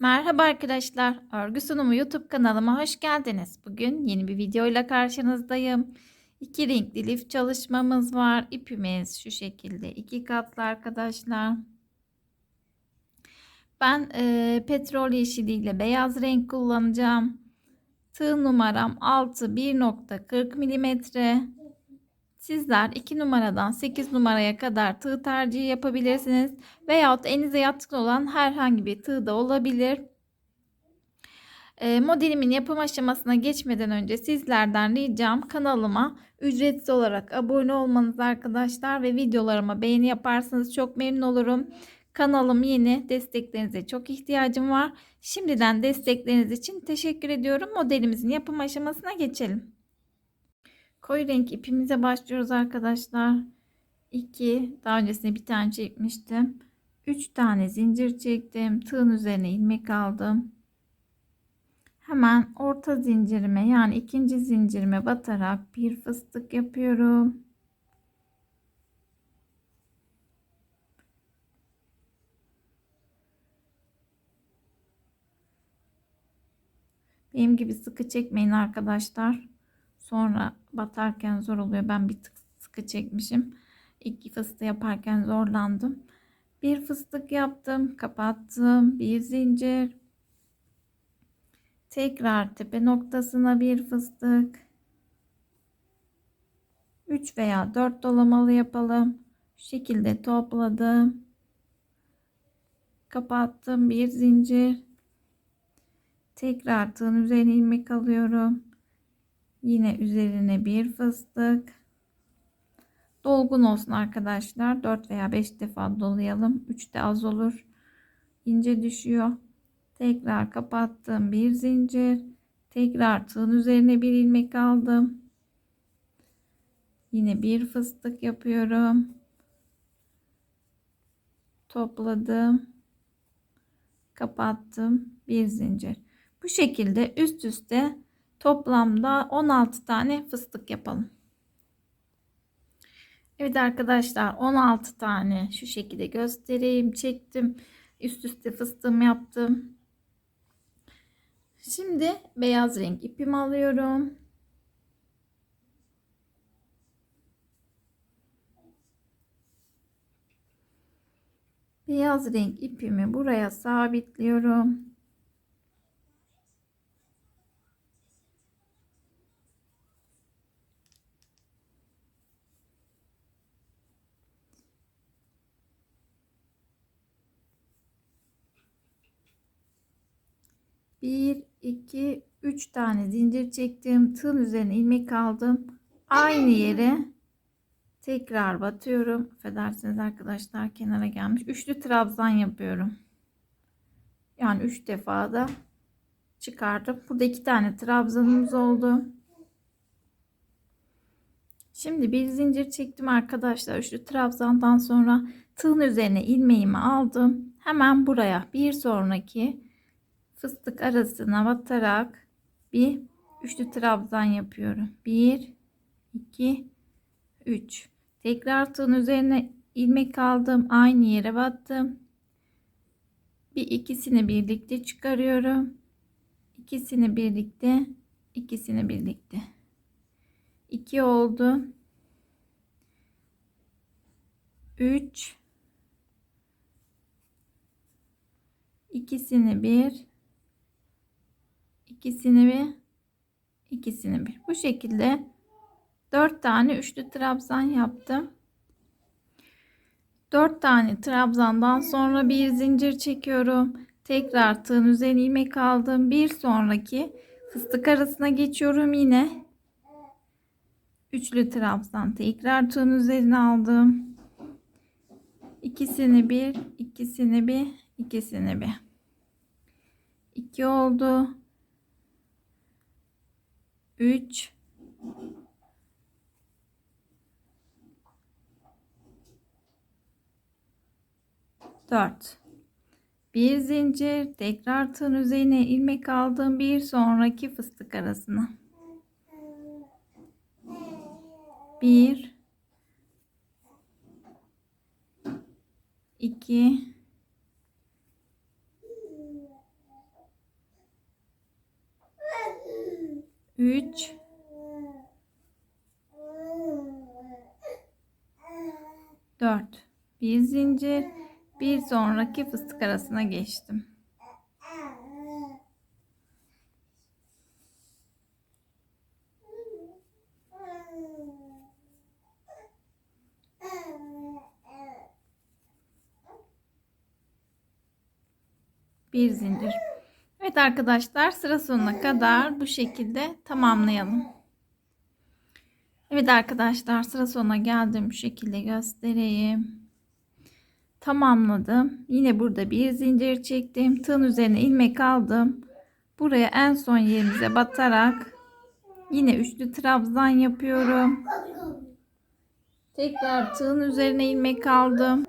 Merhaba arkadaşlar. Örgü sunumu YouTube kanalıma hoş geldiniz. Bugün yeni bir videoyla karşınızdayım. İki renkli lif çalışmamız var. İpimiz şu şekilde iki katlı arkadaşlar. Ben e, petrol yeşili ile beyaz renk kullanacağım. Tığ numaram 6 1.40 milimetre. Sizler 2 numaradan 8 numaraya kadar tığ tercihi yapabilirsiniz. Veyahut elinize yatkın olan herhangi bir tığ da olabilir. E, modelimin yapım aşamasına geçmeden önce sizlerden ricam kanalıma ücretsiz olarak abone olmanız arkadaşlar ve videolarıma beğeni yaparsanız çok memnun olurum. Kanalım yeni desteklerinize çok ihtiyacım var. Şimdiden destekleriniz için teşekkür ediyorum. Modelimizin yapım aşamasına geçelim. Koyu renk ipimize başlıyoruz arkadaşlar. 2 daha öncesinde bir tane çekmiştim. 3 tane zincir çektim. Tığın üzerine ilmek aldım. Hemen orta zincirime yani ikinci zincirime batarak bir fıstık yapıyorum. Benim gibi sıkı çekmeyin arkadaşlar. Sonra batarken zor oluyor. Ben bir tık sıkı çekmişim. İlk fıstığı yaparken zorlandım. Bir fıstık yaptım. Kapattım. Bir zincir. Tekrar tepe noktasına bir fıstık. 3 veya 4 dolamalı yapalım. Şu şekilde topladım. Kapattım. Bir zincir. Tekrar tığın üzerine ilmek alıyorum. Yine üzerine bir fıstık. Dolgun olsun arkadaşlar. 4 veya 5 defa dolayalım. 3 de az olur. İnce düşüyor. Tekrar kapattım. Bir zincir. Tekrar tığın üzerine bir ilmek aldım. Yine bir fıstık yapıyorum. Topladım. Kapattım. Bir zincir. Bu şekilde üst üste Toplamda 16 tane fıstık yapalım. Evet arkadaşlar 16 tane şu şekilde göstereyim. Çektim. Üst üste fıstığımı yaptım. Şimdi beyaz renk ipimi alıyorum. Beyaz renk ipimi buraya sabitliyorum. Bir, iki, üç tane zincir çektim. Tığın üzerine ilmek aldım. Aynı yere tekrar batıyorum. Affedersiniz arkadaşlar kenara gelmiş. Üçlü trabzan yapıyorum. Yani üç defa da çıkardım. Burada iki tane trabzanımız oldu. Şimdi bir zincir çektim arkadaşlar. Üçlü trabzandan sonra tığın üzerine ilmeğimi aldım. Hemen buraya bir sonraki fıstık arasına batarak bir üçlü trabzan yapıyorum. 1 2 3 tekrar tığın üzerine ilmek aldım aynı yere battım. Bir ikisini birlikte çıkarıyorum. İkisini birlikte ikisini birlikte. 2 oldu. 3 ikisini bir ikisini bir ikisini bir. Bu şekilde dört tane üçlü trabzan yaptım. Dört tane trabzandan sonra bir zincir çekiyorum. Tekrar tığın üzerine ilmek aldım. Bir sonraki fıstık arasına geçiyorum yine. Üçlü trabzan tekrar tığın üzerine aldım. İkisini bir ikisini bir ikisini bir. İki oldu 3 4 bir zincir tekrar tığın üzerine ilmek aldım bir sonraki fıstık arasına. 1 2 3 4 bir zincir bir sonraki fıstık arasına geçtim. Bir zincir. Evet arkadaşlar sıra sonuna kadar bu şekilde tamamlayalım. Evet arkadaşlar sıra sonuna geldim. Bu şekilde göstereyim. Tamamladım. Yine burada bir zincir çektim. Tığın üzerine ilmek aldım. Buraya en son yerimize batarak yine üçlü trabzan yapıyorum. Tekrar tığın üzerine ilmek aldım.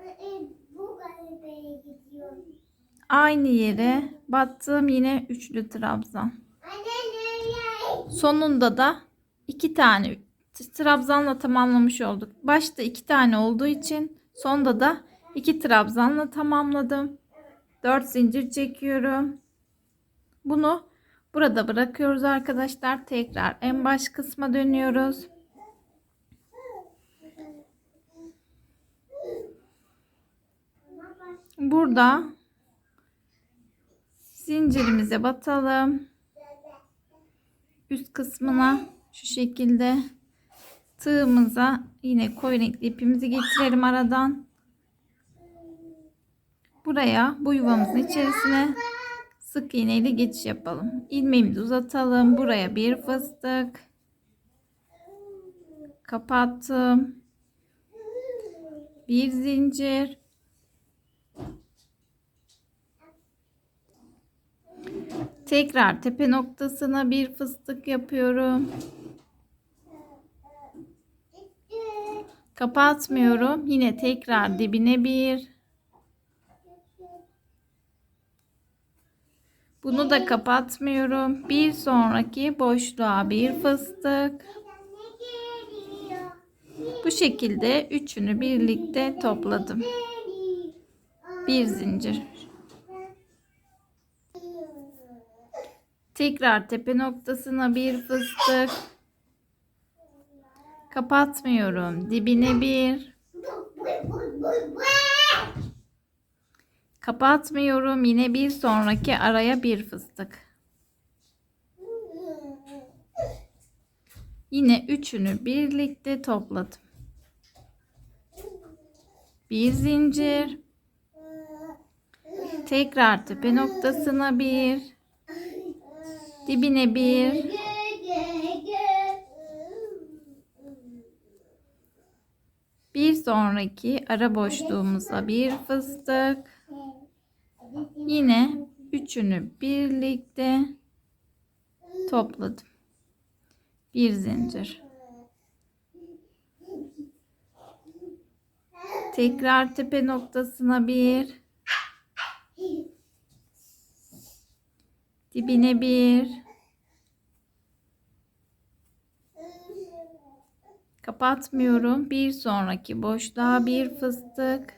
Aynı yere battım yine üçlü trabzan. Sonunda da iki tane trabzanla tamamlamış olduk. Başta iki tane olduğu için sonda da iki trabzanla tamamladım. Dört zincir çekiyorum. Bunu burada bırakıyoruz arkadaşlar. Tekrar en baş kısma dönüyoruz. Burada zincirimize batalım. Üst kısmına şu şekilde tığımıza yine koyu renkli ipimizi geçirelim aradan. Buraya bu yuvamızın içerisine sık iğne ile geçiş yapalım. İlmeğimizi uzatalım. Buraya bir fıstık. Kapattım. Bir zincir. Tekrar tepe noktasına bir fıstık yapıyorum. Kapatmıyorum. Yine tekrar dibine bir. Bunu da kapatmıyorum. Bir sonraki boşluğa bir fıstık. Bu şekilde üçünü birlikte topladım. Bir zincir. Tekrar tepe noktasına bir fıstık. Kapatmıyorum. Dibine bir. Kapatmıyorum. Yine bir sonraki araya bir fıstık. Yine üçünü birlikte topladım. Bir zincir. Tekrar tepe noktasına bir. Dibine bir. Bir sonraki ara boşluğumuza bir fıstık. Yine üçünü birlikte topladım. Bir zincir. Tekrar tepe noktasına bir. Dibine bir. Kapatmıyorum. Bir sonraki boşluğa bir fıstık.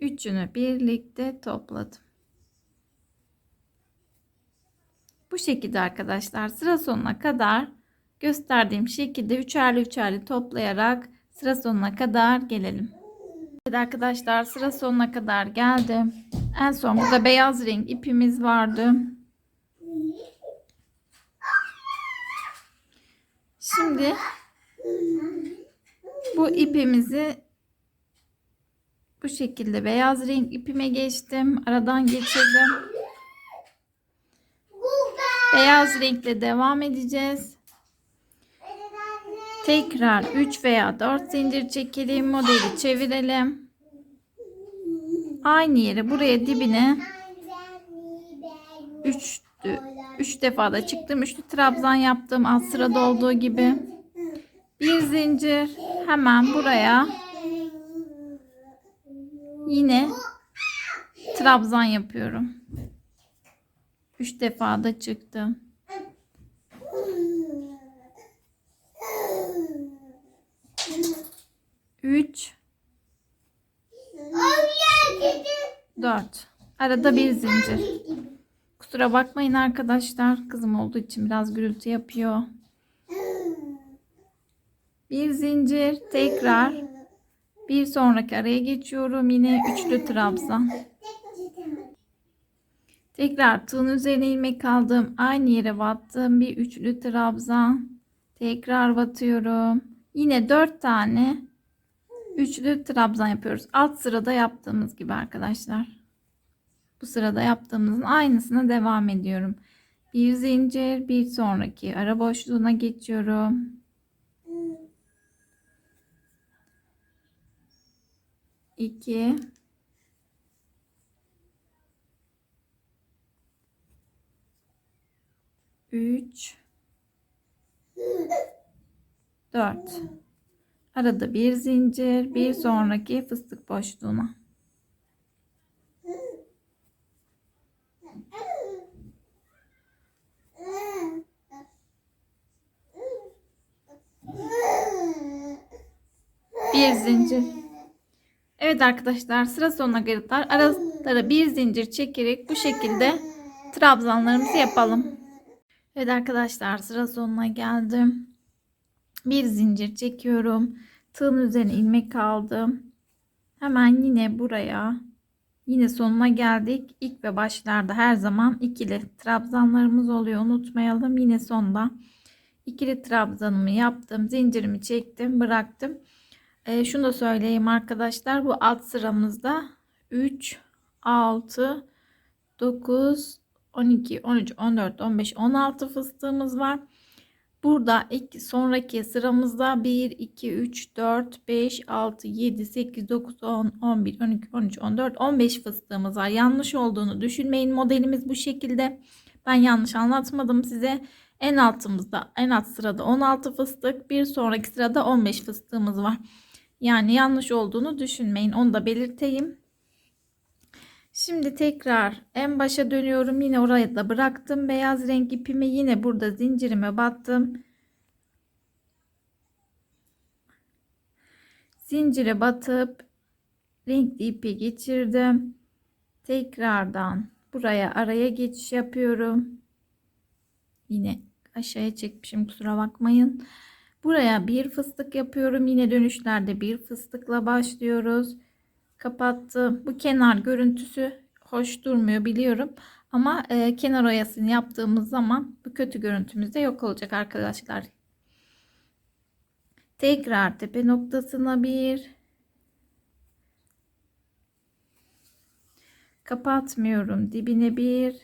Üçünü birlikte topladım. Bu şekilde arkadaşlar sıra sonuna kadar gösterdiğim şekilde üçerli üçerli toplayarak sıra sonuna kadar gelelim. Evet arkadaşlar sıra sonuna kadar geldim. En son burada beyaz renk ipimiz vardı. Şimdi bu ipimizi bu şekilde beyaz renk ipime geçtim. Aradan geçirdim. Beyaz renkle devam edeceğiz. Tekrar 3 veya 4 zincir çekelim. Modeli çevirelim. Aynı yere buraya dibine 3 3 defa da çıktım. Üçlü trabzan yaptım. Alt sırada olduğu gibi. Bir zincir hemen buraya yine trabzan yapıyorum. 3 defa da çıktım. 3 4 Arada bir zincir. Kusura bakmayın arkadaşlar. Kızım olduğu için biraz gürültü yapıyor. Bir zincir tekrar bir sonraki araya geçiyorum. Yine üçlü trabzan. Tekrar tığın üzerine ilmek aldım. Aynı yere battım. Bir üçlü trabzan. Tekrar batıyorum. Yine dört tane üçlü trabzan yapıyoruz. Alt sırada yaptığımız gibi arkadaşlar. Bu sırada yaptığımızın aynısına devam ediyorum. Bir zincir, bir sonraki ara boşluğuna geçiyorum. İki. Üç. Dört. Arada bir zincir, bir sonraki fıstık boşluğuna. Bir zincir. Evet arkadaşlar sıra sonuna kadar aralara bir zincir çekerek bu şekilde trabzanlarımızı yapalım. Evet arkadaşlar sıra sonuna geldim. Bir zincir çekiyorum. Tığın üzerine ilmek aldım. Hemen yine buraya yine sonuna geldik. İlk ve başlarda her zaman ikili trabzanlarımız oluyor. Unutmayalım. Yine sonda ikili trabzanımı yaptım. Zincirimi çektim. Bıraktım. E, şunu da söyleyeyim arkadaşlar. Bu alt sıramızda 3, 6, 9, 12, 13, 14, 15, 16 fıstığımız var. Burada ilk sonraki sıramızda 1, 2, 3, 4, 5, 6, 7, 8, 9, 10, 11, 12, 13, 14, 15 fıstığımız var. Yanlış olduğunu düşünmeyin. Modelimiz bu şekilde. Ben yanlış anlatmadım size. En altımızda en alt sırada 16 fıstık. Bir sonraki sırada 15 fıstığımız var. Yani yanlış olduğunu düşünmeyin. Onu da belirteyim. Şimdi tekrar en başa dönüyorum. Yine oraya da bıraktım. Beyaz renk ipimi yine burada zincirime battım. Zincire batıp renkli ipi geçirdim. Tekrardan buraya araya geçiş yapıyorum. Yine aşağıya çekmişim kusura bakmayın. Buraya bir fıstık yapıyorum. Yine dönüşlerde bir fıstıkla başlıyoruz. Kapattım. Bu kenar görüntüsü hoş durmuyor biliyorum. Ama e, kenar oyasını yaptığımız zaman bu kötü görüntümüz de yok olacak arkadaşlar. Tekrar tepe noktasına bir kapatmıyorum. Dibine bir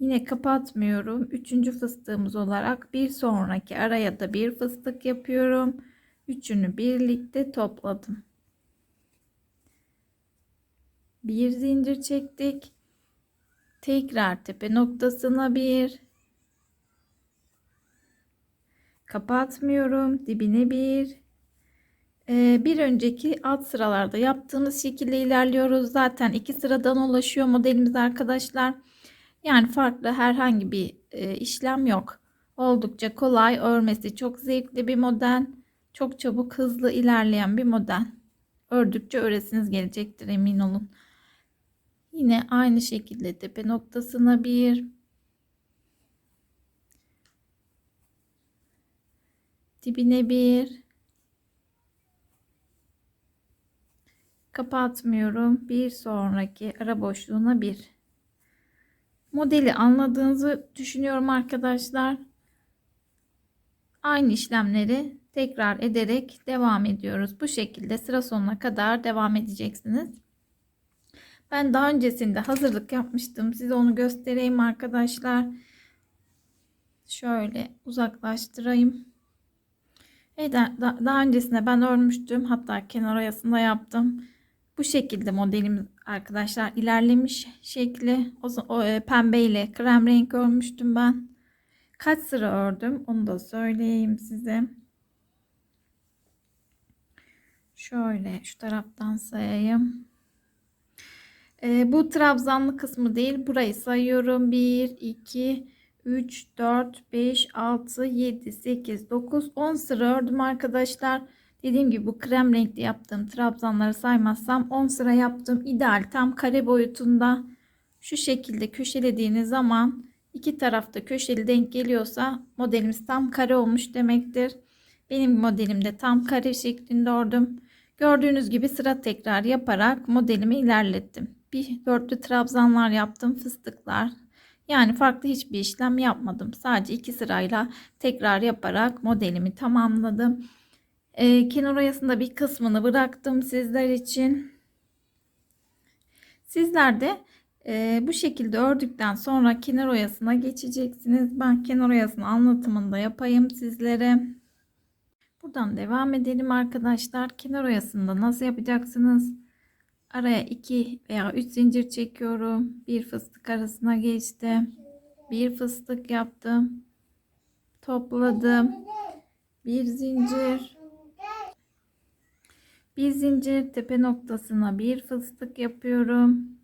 Yine kapatmıyorum. Üçüncü fıstığımız olarak bir sonraki araya da bir fıstık yapıyorum. Üçünü birlikte topladım. Bir zincir çektik. Tekrar tepe noktasına bir. Kapatmıyorum. Dibine bir. Ee, bir önceki alt sıralarda yaptığımız şekilde ilerliyoruz. Zaten iki sıradan ulaşıyor modelimiz arkadaşlar. Yani farklı herhangi bir e, işlem yok. Oldukça kolay, örmesi çok zevkli bir model. Çok çabuk, hızlı ilerleyen bir model. Ördükçe öresiniz gelecektir emin olun. Yine aynı şekilde tepe noktasına bir dibine bir kapatmıyorum. Bir sonraki ara boşluğuna bir modeli anladığınızı düşünüyorum arkadaşlar. Aynı işlemleri tekrar ederek devam ediyoruz. Bu şekilde sıra sonuna kadar devam edeceksiniz. Ben daha öncesinde hazırlık yapmıştım. Size onu göstereyim arkadaşlar. Şöyle uzaklaştırayım. Evet, daha öncesinde ben örmüştüm. Hatta kenar oyasında yaptım. Bu şekilde modelimiz arkadaşlar ilerlemiş şekli. O, o e, pembe ile krem renk örmüştüm ben. Kaç sıra ördüm onu da söyleyeyim size. Şöyle şu taraftan sayayım. E, bu trabzanlı kısmı değil. Burayı sayıyorum. 1, 2, 3, 4, 5, 6, 7, 8, 9, 10 sıra ördüm arkadaşlar. Dediğim gibi bu krem renkli yaptığım trabzanları saymazsam 10 sıra yaptım. İdeal tam kare boyutunda Şu şekilde köşelediğiniz zaman iki tarafta köşeli denk geliyorsa modelimiz tam kare olmuş demektir. Benim modelimde tam kare şeklinde ördüm. Gördüğünüz gibi sıra tekrar yaparak modelimi ilerlettim. Bir dörtlü trabzanlar yaptım, fıstıklar. Yani farklı hiçbir işlem yapmadım. Sadece iki sırayla tekrar yaparak modelimi tamamladım. Ee, kenar oyasında bir kısmını bıraktım sizler için. Sizler de e, bu şekilde ördükten sonra kenar oyasına geçeceksiniz. Ben kenar oyasının anlatımını da yapayım sizlere. Buradan devam edelim arkadaşlar. Kenar oyasında nasıl yapacaksınız? Araya 2 veya 3 zincir çekiyorum. Bir fıstık arasına geçti. Bir fıstık yaptım. Topladım. Bir zincir. Bir zincir tepe noktasına bir fıstık yapıyorum.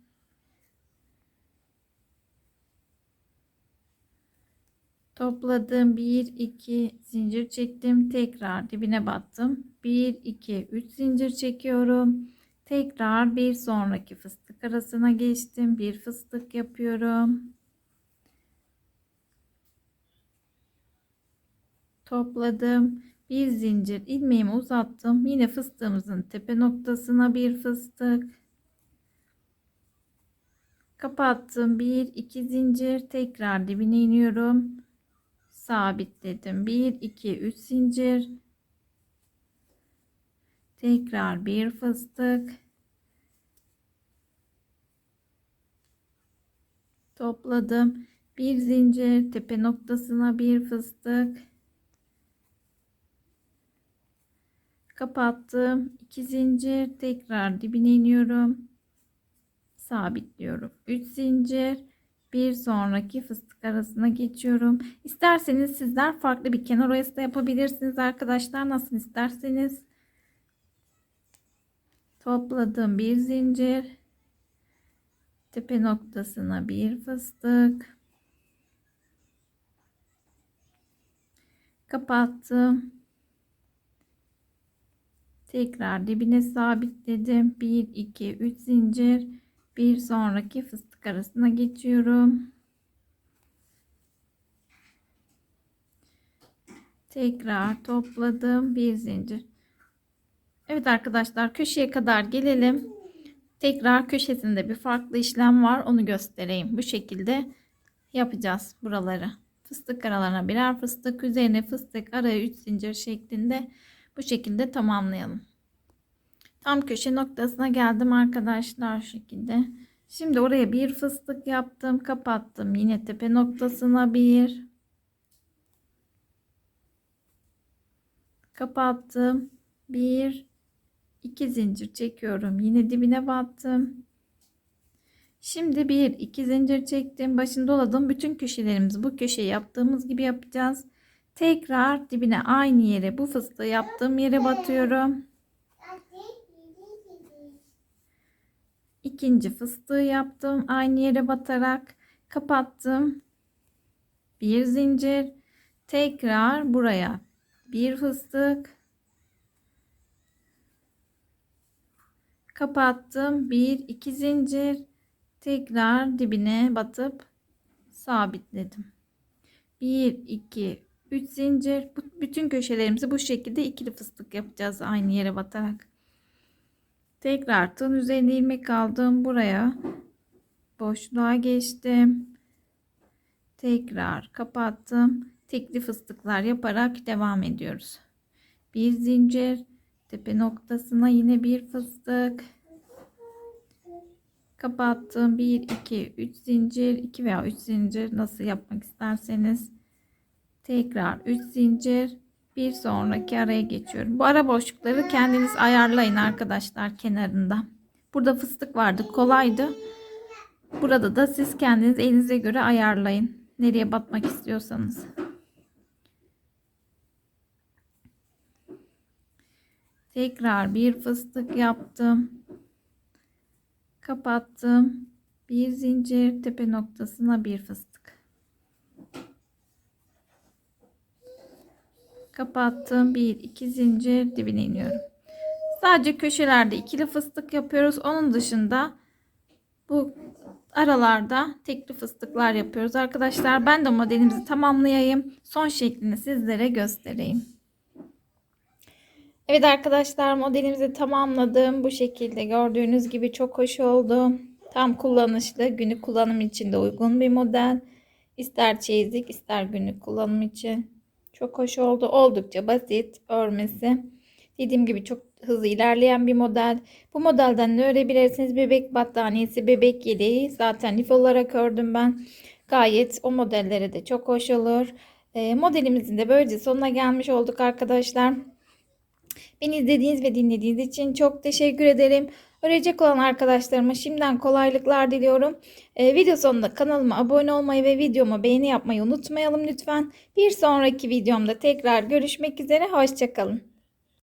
Topladım. 1 2 zincir çektim. Tekrar dibine battım. 1 2 3 zincir çekiyorum. Tekrar bir sonraki fıstık arasına geçtim. Bir fıstık yapıyorum. Topladım. Bir zincir ilmeğimi uzattım. Yine fıstığımızın tepe noktasına bir fıstık. Kapattım. Bir iki zincir tekrar dibine iniyorum. Sabitledim. 1 2 3 zincir. Tekrar bir fıstık. Topladım. Bir zincir tepe noktasına bir fıstık. Kapattım. 2 zincir tekrar dibine iniyorum. Sabitliyorum. 3 zincir bir sonraki fıstık arasına geçiyorum. İsterseniz sizler farklı bir kenar oyası da yapabilirsiniz arkadaşlar. Nasıl isterseniz. Topladım bir zincir. Tepe noktasına bir fıstık. Kapattım. Tekrar dibine sabitledim. 1 2 3 zincir. Bir sonraki fıstık arasına geçiyorum. Tekrar topladım. Bir zincir. Evet arkadaşlar köşeye kadar gelelim. Tekrar köşesinde bir farklı işlem var. Onu göstereyim. Bu şekilde yapacağız buraları. Fıstık aralarına birer fıstık. Üzerine fıstık araya 3 zincir şeklinde bu şekilde tamamlayalım. Tam köşe noktasına geldim arkadaşlar şu şekilde. Şimdi oraya bir fıstık yaptım. Kapattım. Yine tepe noktasına bir. Kapattım. Bir. iki zincir çekiyorum. Yine dibine battım. Şimdi bir iki zincir çektim. Başını doladım. Bütün köşelerimizi bu köşeyi yaptığımız gibi yapacağız. Tekrar dibine aynı yere bu fıstığı yaptığım yere batıyorum. İkinci fıstığı yaptım. Aynı yere batarak kapattım. Bir zincir. Tekrar buraya. Bir fıstık. Kapattım. Bir iki zincir. Tekrar dibine batıp sabitledim. 1 2 3 zincir. Bütün köşelerimizi bu şekilde ikili fıstık yapacağız aynı yere batarak Tekrar tığın üzerine ilmek aldım. Buraya boşluğa geçtim. Tekrar kapattım. Tekli fıstıklar yaparak devam ediyoruz. Bir zincir tepe noktasına yine bir fıstık. Kapattım. 1 2 3 zincir, 2 veya 3 zincir nasıl yapmak isterseniz. Tekrar 3 zincir bir sonraki araya geçiyorum. Bu ara boşlukları kendiniz ayarlayın arkadaşlar kenarında. Burada fıstık vardı kolaydı. Burada da siz kendiniz elinize göre ayarlayın. Nereye batmak istiyorsanız. Tekrar bir fıstık yaptım. Kapattım. Bir zincir tepe noktasına bir fıstık. Kapattım. 1 2 zincir dibine iniyorum. Sadece köşelerde ikili fıstık yapıyoruz. Onun dışında bu aralarda tekli fıstıklar yapıyoruz arkadaşlar. Ben de modelimizi tamamlayayım. Son şeklini sizlere göstereyim. Evet arkadaşlar modelimizi tamamladım. Bu şekilde gördüğünüz gibi çok hoş oldu. Tam kullanışlı, günlük kullanım için de uygun bir model. İster çeyizlik ister günlük kullanım için. Çok hoş oldu. Oldukça basit örmesi. Dediğim gibi çok hızlı ilerleyen bir model. Bu modelden ne örebilirsiniz? Bebek battaniyesi, bebek yeleği. Zaten lif olarak ördüm ben. Gayet o modellere de çok hoş olur. Ee, modelimizin de böylece sonuna gelmiş olduk arkadaşlar. Beni izlediğiniz ve dinlediğiniz için çok teşekkür ederim. Öğrenecek olan arkadaşlarıma şimdiden kolaylıklar diliyorum. Ee, video sonunda kanalıma abone olmayı ve videoma beğeni yapmayı unutmayalım lütfen. Bir sonraki videomda tekrar görüşmek üzere. Hoşçakalın.